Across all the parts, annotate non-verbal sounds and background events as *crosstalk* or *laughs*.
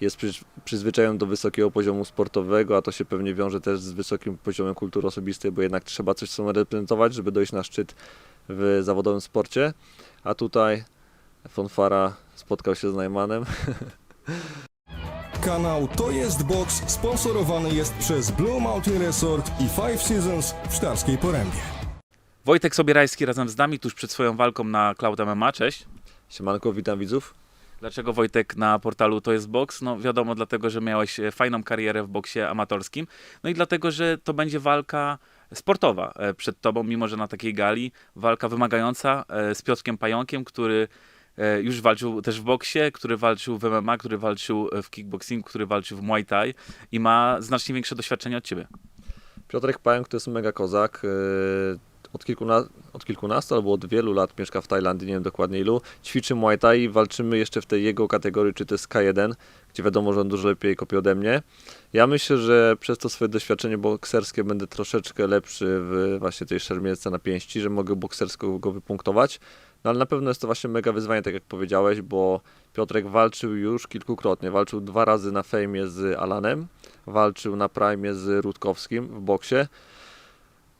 jest przy, przyzwyczajony do wysokiego poziomu sportowego, a to się pewnie wiąże też z wysokim poziomem kultury osobistej, bo jednak trzeba coś sobą reprezentować, żeby dojść na szczyt w zawodowym sporcie. A tutaj Fonfara spotkał się z Najmanem. *laughs* Kanał To Jest Box sponsorowany jest przez Blue Mountain Resort i Five Seasons w Sztarskiej Porębie. Wojtek Sobierajski razem z nami tuż przed swoją walką na Cloud MMA. Cześć. Siemanko, witam widzów. Dlaczego Wojtek na portalu To jest Box? No wiadomo, dlatego, że miałeś e, fajną karierę w boksie amatorskim. No i dlatego, że to będzie walka sportowa e, przed tobą, mimo że na takiej gali. Walka wymagająca e, z Piotrkiem Pająkiem, który już walczył też w boksie, który walczył w MMA, który walczył w kickboxingu, który walczył w Muay Thai i ma znacznie większe doświadczenie od ciebie. Piotrek Pająk to jest mega kozak. Od, kilkuna, od kilkunastu albo od wielu lat mieszka w Tajlandii, nie wiem dokładnie ilu. Ćwiczy Muay Thai, walczymy jeszcze w tej jego kategorii, czy to jest K1, gdzie wiadomo, że on dużo lepiej kopie ode mnie. Ja myślę, że przez to swoje doświadczenie bokserskie będę troszeczkę lepszy w właśnie tej szermierce na pięści, że mogę boksersko go wypunktować. No ale na pewno jest to właśnie mega wyzwanie, tak jak powiedziałeś, bo Piotrek walczył już kilkukrotnie. Walczył dwa razy na fejmie z Alanem, walczył na prime z Rutkowskim w boksie.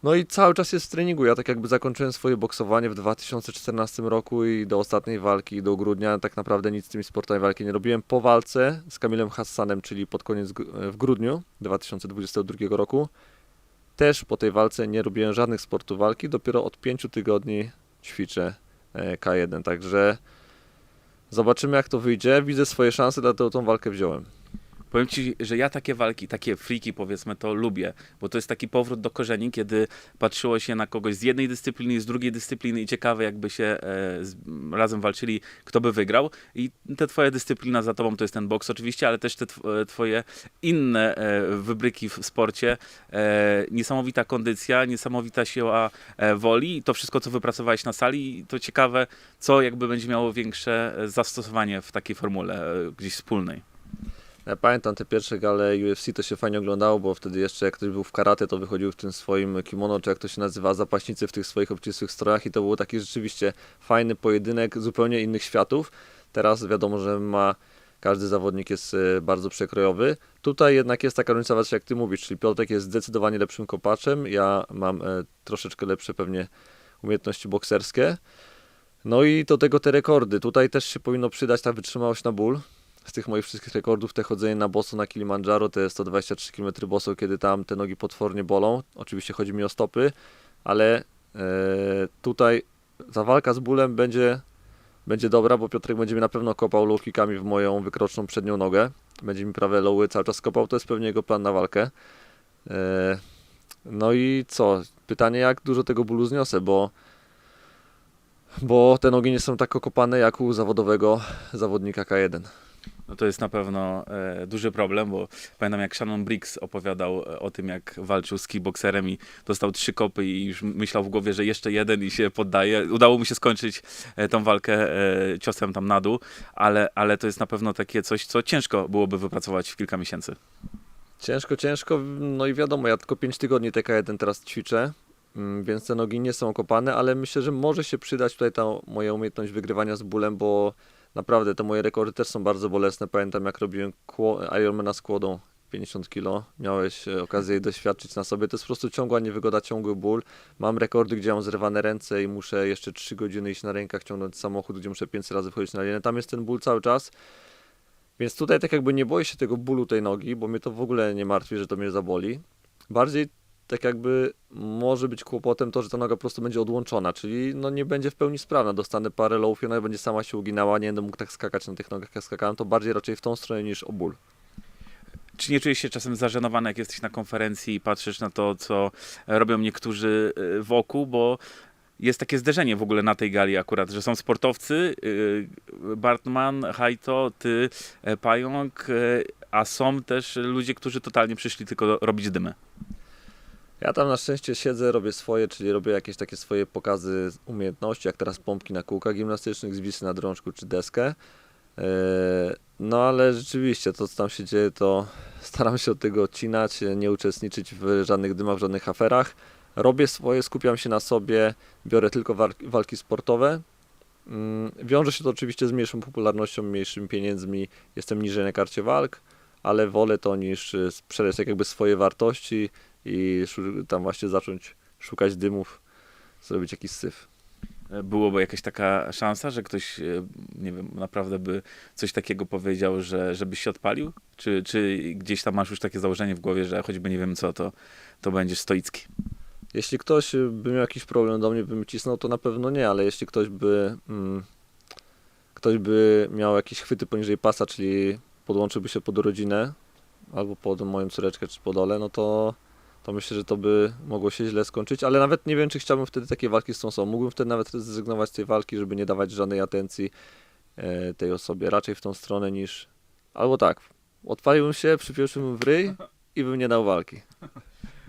No i cały czas jest w treningu. Ja tak jakby zakończyłem swoje boksowanie w 2014 roku i do ostatniej walki, do grudnia tak naprawdę nic z tymi sportami walki nie robiłem. Po walce z Kamilem Hassanem, czyli pod koniec gr- w grudniu 2022 roku, też po tej walce nie robiłem żadnych sportów walki. Dopiero od 5 tygodni ćwiczę e, K1, także zobaczymy jak to wyjdzie. Widzę swoje szanse, dlatego tą walkę wziąłem. Powiem ci, że ja takie walki, takie friki powiedzmy to lubię, bo to jest taki powrót do korzeni, kiedy patrzyło się na kogoś z jednej dyscypliny, z drugiej dyscypliny i ciekawe jakby się e, z, razem walczyli, kto by wygrał. I te twoja dyscyplina za tobą to jest ten boks oczywiście, ale też te e, twoje inne e, wybryki w sporcie. E, niesamowita kondycja, niesamowita siła e, woli i to wszystko, co wypracowałeś na sali, to ciekawe, co jakby będzie miało większe e, zastosowanie w takiej formule gdzieś wspólnej. Ja pamiętam te pierwsze gale UFC, to się fajnie oglądało, bo wtedy jeszcze jak ktoś był w karate, to wychodził w tym swoim kimono, czy jak to się nazywa, zapaśnicy w tych swoich obcisłych strojach i to był taki rzeczywiście fajny pojedynek zupełnie innych światów. Teraz wiadomo, że ma każdy zawodnik jest e, bardzo przekrojowy. Tutaj jednak jest taka różnica, jak ty mówisz, czyli Piotrek jest zdecydowanie lepszym kopaczem, ja mam e, troszeczkę lepsze pewnie umiejętności bokserskie. No i do tego te rekordy. Tutaj też się powinno przydać ta wytrzymałość na ból. Z tych moich wszystkich rekordów te chodzenie na boso na Kilimandżaro, te 123 km boso, kiedy tam te nogi potwornie bolą. Oczywiście chodzi mi o stopy, ale e, tutaj ta walka z bólem będzie, będzie dobra, bo Piotrek będzie mi na pewno kopał low w moją wykroczną przednią nogę. Będzie mi prawe lowy cały czas kopał, to jest pewnie jego plan na walkę. E, no i co? Pytanie, jak dużo tego bólu zniosę, bo bo te nogi nie są tak okopane jak u zawodowego zawodnika K1. No to jest na pewno e, duży problem, bo pamiętam jak Shannon Briggs opowiadał e, o tym, jak walczył z kickboxerem i dostał trzy kopy i już myślał w głowie, że jeszcze jeden i się poddaje. Udało mu się skończyć e, tą walkę e, ciosem tam na dół, ale, ale to jest na pewno takie coś, co ciężko byłoby wypracować w kilka miesięcy. Ciężko, ciężko. No i wiadomo, ja tylko 5 tygodni TK1 teraz ćwiczę, mm, więc te nogi nie są okopane, ale myślę, że może się przydać tutaj ta moja umiejętność wygrywania z bólem, bo naprawdę te moje rekordy też są bardzo bolesne. Pamiętam jak robiłem Ironmana z kłodą 50 kg, miałeś e, okazję jej doświadczyć na sobie. To jest po prostu ciągła niewygoda, ciągły ból. Mam rekordy, gdzie mam zrywane ręce i muszę jeszcze 3 godziny iść na rękach, ciągnąć samochód, gdzie muszę 500 razy wchodzić na linę. Tam jest ten ból cały czas. Więc tutaj tak jakby nie boję się tego bólu tej nogi, bo mnie to w ogóle nie martwi, że to mnie zaboli. Bardziej tak jakby może być kłopotem to, że ta noga po prostu będzie odłączona, czyli no nie będzie w pełni sprawna. Dostanę parę lowów i ona będzie sama się uginała, nie będę mógł tak skakać na tych nogach jak skakałem, to bardziej raczej w tą stronę niż o ból. Czy nie czujesz się czasem zażenowany, jak jesteś na konferencji i patrzysz na to, co robią niektórzy y, wokół, bo jest takie zderzenie w ogóle na tej gali akurat, że są sportowcy, y, Bartman, Hajto, ty, e, Pająk, e, a są też ludzie, którzy totalnie przyszli tylko robić dymy. Ja tam na szczęście siedzę, robię swoje, czyli robię jakieś takie swoje pokazy umiejętności, jak teraz pompki na kółkach gimnastycznych, zwisy na drążku czy deskę. Eee, No ale rzeczywiście to, co tam się dzieje, to *laughs* staram się od tego odcinać, nie uczestniczyć w żadnych dymach, w żadnych aferach. Robię swoje, skupiam się na sobie, biorę tylko walki, sportowe Mm, Wiąże się to oczywiście z mniejszą popularnością, mniejszymi pieniędzmi. Jestem niżej na karcie walk, ale wolę to niż y, sprzedać tak jakby swoje wartości i tam właśnie zacząć szukać dymów, zrobić jakiś syf. E, Byłoby jakaś taka szansa, że ktoś, e, nie wiem, naprawdę by coś takiego powiedział, że żebyś się odpalił? Czy, czy gdzieś tam masz już takie założenie w głowie, że choćby nie wiem co, to, to będziesz stoicki? Jeśli ktoś y, by miał jakiś problem do mnie, by mi cisnął, to na pewno nie, ale jeśli ktoś by, mm, ktoś by miał jakieś chwyty poniżej pasa, czyli podłączyłby się pod rodzinę, albo pod moją córeczkę, czy pod Olę, no to, to myślę, że to by mogło się źle skończyć, ale nawet nie wiem, czy chciałbym wtedy takie walki z tą osobą. Mógłbym wtedy nawet zrezygnować z tej walki, żeby nie dawać żadnej atencji e, tej osobie, raczej w tą stronę niż, albo tak, odpaliłbym się, przypieszyłbym w ryj i bym nie dał walki.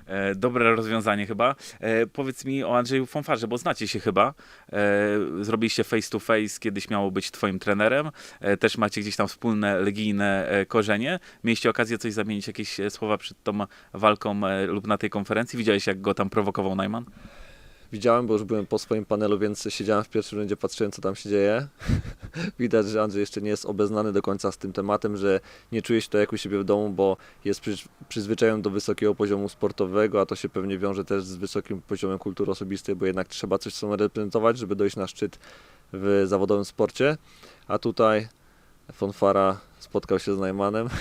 E, dobre rozwiązanie chyba. E, powiedz mi o Andrzeju Fonfarze, bo znacie się chyba. E, zrobiliście face to face, kiedyś miało być twoim trenerem. E, też macie gdzieś tam wspólne legijne e, korzenie. Mieliście okazję coś zamienić, jakieś e, słowa przed tą walką e, lub na tej konferencji? Widziałeś, jak go tam prowokował Najman? Widziałem, bo już byłem po swoim panelu, więc siedziałem w pierwszym rzędzie, patrzyłem, co tam się dzieje. *laughs* Widać, że Andrzej jeszcze nie jest obeznany do końca z tym tematem, że nie czuje się to jak u siebie w domu, bo jest przy, przyzwyczajony do wysokiego poziomu sportowego, a to się pewnie wiąże też z wysokim poziomem kultury osobistej, bo jednak trzeba coś sobą reprezentować, żeby dojść na szczyt w zawodowym sporcie. A tutaj Fonfara spotkał się z Najmanem. *laughs*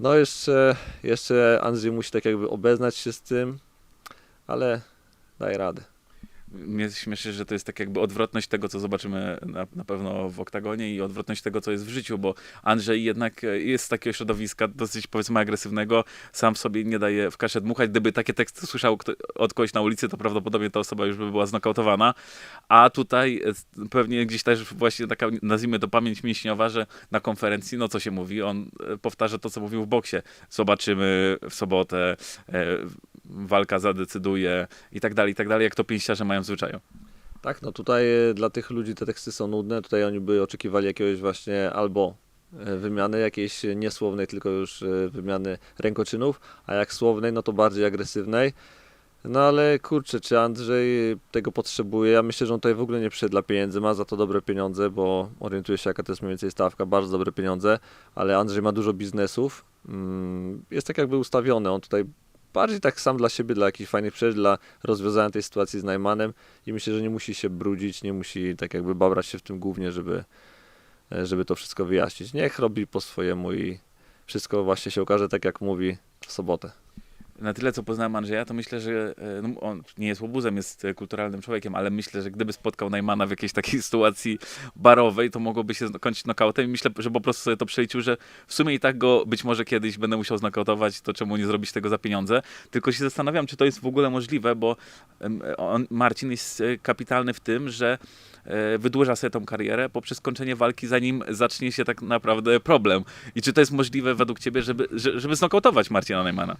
No jeszcze, jeszcze Andrzej musi tak jakby obeznać się z tym, ale daje radę. Mnie śmieszy, że to jest tak jakby odwrotność tego, co zobaczymy na, na pewno w oktagonie i odwrotność tego, co jest w życiu, bo Andrzej jednak e, jest z takiego środowiska dosyć powiedzmy agresywnego, sam sobie nie daje w kaszę dmuchać. Gdyby takie teksty słyszał kto, od kogoś na ulicy, to prawdopodobnie ta osoba już by była znokautowana. A tutaj e, pewnie gdzieś też właśnie taka, nazwijmy to pamięć mięśniowa, że na konferencji, no co się mówi, on e, powtarza to, co mówił w boksie. Zobaczymy w sobotę, walka zadecyduje i tak dalej, i tak dalej, jak to pięściarze mają w zwyczaju. Tak, no tutaj e, dla tych ludzi te teksty są nudne. Tutaj oni by oczekiwali jakiegoś właśnie albo e, wymiany jakiejś niesłownej, tylko już e, wymiany rękoczynów, a jak słownej, no to bardziej agresywnej. No ale kurczę, czy Andrzej tego potrzebuje? Ja myślę, że on tutaj w ogóle nie przyszedł dla pieniędzy, ma za to dobre pieniądze, bo orientuje się jaka to jest mniej więcej stawka, bardzo dobre pieniądze, ale Andrzej ma dużo biznesów, mm, jest tak jakby ustawiony, on tutaj bardziej tak sam dla siebie, dla jakichś fajnych przeżyć, dla rozwiązania tej sytuacji z Najmanem i myślę, że nie musi się brudzić, nie musi tak jakby babrać się w tym głównie, żeby, e, żeby to wszystko wyjaśnić. Niech robi po swojemu i wszystko właśnie się okaże tak jak mówi w sobotę. Na tyle, co poznałem Andrzeja, to myślę, że e, no, on nie jest łobuzem, jest e, kulturalnym człowiekiem, ale myślę, że gdyby spotkał Najmana w jakiejś takiej *laughs* sytuacji barowej, to mogłoby się kończyć nokautem i myślę, że po prostu sobie to przeliczył, że w sumie i tak go być może kiedyś będę musiał znokautować, to czemu nie zrobić tego za pieniądze. Tylko się zastanawiam, czy to jest w ogóle możliwe, bo on, Marcin jest e, kapitalny w tym, że wydłuża sobie tą karierę poprzez skończenie walki, zanim zacznie się tak naprawdę problem. I czy to jest możliwe według ciebie, żeby, że- żeby znokautować Marcina Najmana?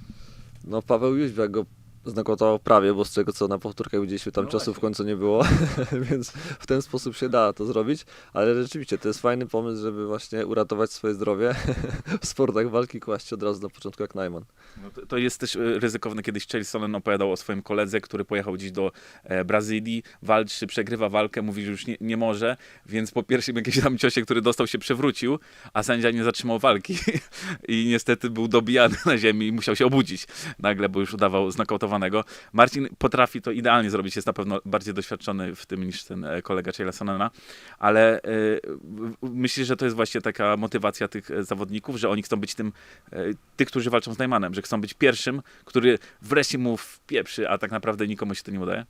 No Paweł Jóźwiak go znokautował prawie, bo z tego co na powtórkach widzieliśmy tam No czasu w końcu nie było, *laughs* więc w ten sposób się da to zrobić, ale rzeczywiście to jest fajny pomysł, żeby właśnie uratować swoje zdrowie *laughs* w sportach walki kłaść od razu na początku jak Najman. No to, to jest też e, ryzykowne. Kiedyś Chael Sonnen opowiadał o swoim koledze, który pojechał gdzieś do e, Brazylii, walczy, przegrywa walkę, mówi, że już nie, nie może, więc po pierwszym jakimś tam ciosie, który dostał się przewrócił, a sędzia nie zatrzymał walki *laughs* i niestety był dobijany na ziemi i musiał się obudzić nagle, bo już udawał Marcin potrafi to idealnie zrobić, jest na pewno bardziej doświadczony w tym niż ten e, kolega Chaela Sonnena, ale e, w- w- myślę, że to jest właśnie taka motywacja tych e, zawodników, że oni chcą być tym, e, tych, którzy walczą z Najmanem, że chcą być pierwszym, który wreszcie mu wpieprzy, a tak naprawdę nikomu się to nie udaje.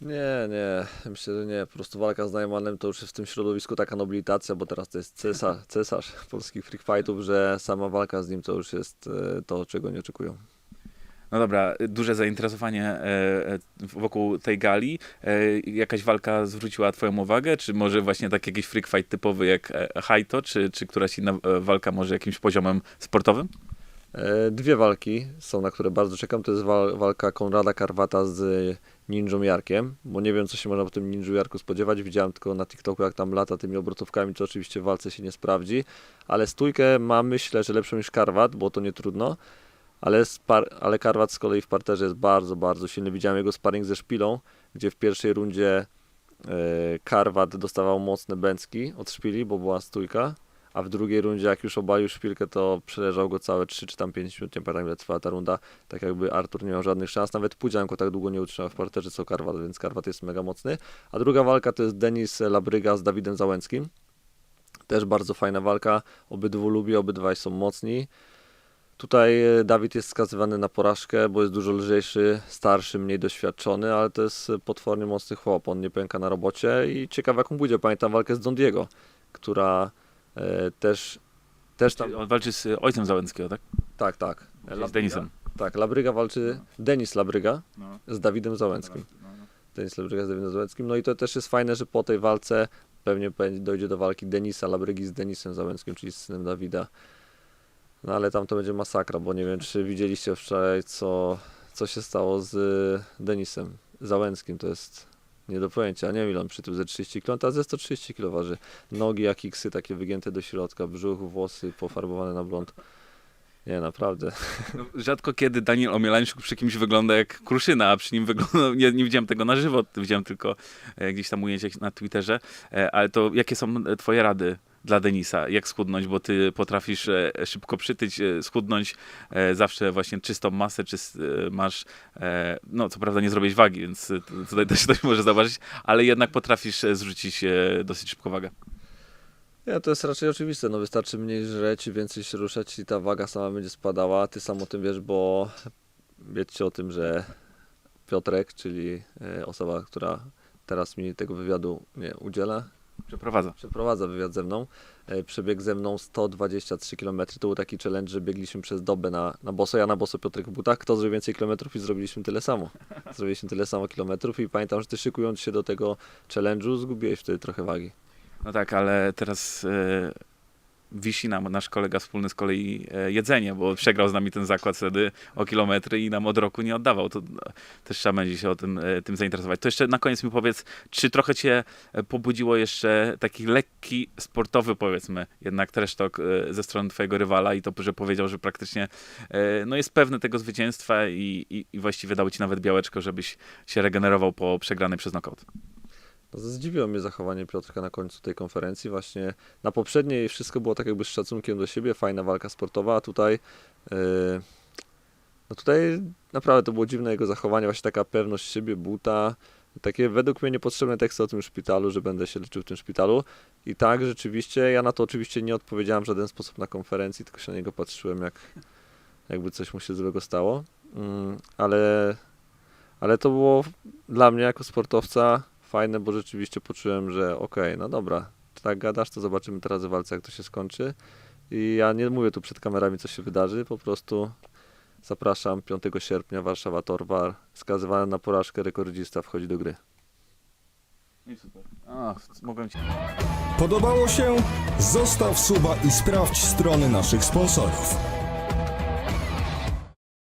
Nie, nie, myślę, że nie. Po prostu walka z Najmanem to już jest w tym środowisku taka nobilitacja, bo teraz to jest cesarz, cesarz polskich freak fightów, że sama walka z nim to już jest e, to, czego nie oczekują. No dobra, duże zainteresowanie e, e, wokół tej gali. E, Jakaś walka zwróciła twoją uwagę? Czy może właśnie tak jakiś freak fight typowy jak Haito, czy, czy któraś inna walka może jakimś poziomem sportowym? Dwie walki są, na które bardzo czekam. To jest wal, walka Konrada Karwata z Ninją Jarkiem, bo nie wiem, co się można po tym Ninju Jarku spodziewać. Widziałem tylko na TikToku, jak tam lata tymi obrotówkami, co oczywiście w walce się nie sprawdzi. Ale stójkę ma, myślę, że lepszą niż Karwat, bo to nie trudno. Ale, spar, ale Karwat z kolei w parterze jest bardzo, bardzo silny. Widziałem jego sparring ze Szpilą, gdzie w pierwszej rundzie Karwat dostawał mocne bęcki od szpili, bo była stójka, a w drugiej rundzie, jak już obalił szpilkę, to przeleżał go całe 3 czy tam 5 minut, nie pamiętam ile trwała ta runda, tak jakby Artur nie miał żadnych szans, nawet Pudzianko tak długo nie utrzymał w parterze co Karwat, więc Karwat jest mega mocny. A druga walka to jest Denis Labryga z Dawidem Załęckim. Też bardzo fajna walka, obydwu lubię, obydwaj są mocni. Tutaj e, Dawid jest skazywany na porażkę, bo jest dużo lżejszy, starszy, mniej doświadczony, ale to jest potwornie mocny chłop. On nie pęka na robocie i ciekawe jaką pójdzie. Pamiętam walkę z Don Diego, która e, też, też tam... On walczy z ojcem Załęckiego, tak? Tak, tak. Z Denisem. Tak, Labryga walczy, Denis Labryga No. z Dawidem Załęckim. Denis Labryga z Dawidem Załęckim. No i to też jest fajne, że po tej walce pewnie dojdzie do walki Denisa Labrygi z Denisem Załęckim, czyli z synem Dawida. No ale tam to będzie masakra, bo nie wiem, czy widzieliście wczoraj, co, co się stało z Denisem Załęckim. To jest nie do pojęcia. Nie wiem, ile on przytył ze 30 kg, a ze 130 kg waży. Nogi jak iksy, takie wygięte do środka, brzuch, włosy pofarbowane na blond. Nie, naprawdę. *laughs* No, rzadko kiedy Daniel Omielańczuk przy kimś wygląda jak kruszyna, a przy nim wygląda, *laughs* nie, nie widziałem tego na żywo, widziałem tylko e, gdzieś tam ujęcie na Twitterze, e, ale to jakie są twoje rady dla Denisa? Jak schudnąć, bo ty potrafisz e, szybko przytyć, e, schudnąć e, zawsze właśnie czystą masę, czy masz, no co prawda nie zrobić wagi, więc tutaj też ktoś może zauważyć, ale jednak potrafisz zrzucić dosyć szybko wagę. Nie, to jest raczej oczywiste. No wystarczy mniej żreć, więcej się ruszać i ta waga sama będzie spadała. Ty sam o tym wiesz, bo wiecie o tym, że Piotrek, czyli osoba, która teraz mi tego wywiadu nie udziela, Przeprowadza. przeprowadza wywiad ze mną, e, przebiegł ze mną 123 km. To był taki challenge, że biegliśmy przez dobę na, na boso, ja na boso, Piotrek w butach. Kto zrobił więcej kilometrów i zrobiliśmy tyle samo. *laughs* Zrobiliśmy tyle samo kilometrów i pamiętam, że ty szykując się do tego challenge'u zgubiłeś wtedy trochę wagi. No tak, ale teraz e, wisi nam nasz kolega wspólny z kolei e, jedzenie, bo przegrał z nami ten zakład wtedy o kilometry i nam od roku nie oddawał. To e, też trzeba będzie się o tym, e, tym zainteresować. To jeszcze na koniec mi powiedz, czy trochę cię pobudziło jeszcze taki lekki, sportowy powiedzmy, jednak e, ze strony twojego rywala i to, że powiedział, że praktycznie no jest pewny tego zwycięstwa i, i, i właściwie dał ci nawet białeczko, żebyś się regenerował po przegranej przez knockout. No, zdziwiło mnie zachowanie Piotrka na końcu tej konferencji. Właśnie na poprzedniej wszystko było tak jakby z szacunkiem do siebie, fajna walka sportowa, a tutaj yy, no tutaj naprawdę to było dziwne jego zachowanie, właśnie taka pewność siebie, buta, takie według mnie niepotrzebne teksty o tym szpitalu, że będę się leczył w tym szpitalu. I tak rzeczywiście, ja na to oczywiście nie odpowiedziałem w żaden sposób na konferencji, tylko się na niego patrzyłem jak jakby coś mu się złego stało. Mm, ale, ale to było dla mnie jako sportowca fajne, bo rzeczywiście poczułem, że okej, no dobra, czy tak gadasz, to zobaczymy teraz w walce, jak to się skończy. I ja nie mówię tu przed kamerami, co się wydarzy, po prostu zapraszam 5 sierpnia, Warszawa Torwar, skazywany na porażkę rekordzista wchodzi do gry. I super. A, mogłem ci... Podobało się? Zostaw suba i sprawdź strony naszych sponsorów.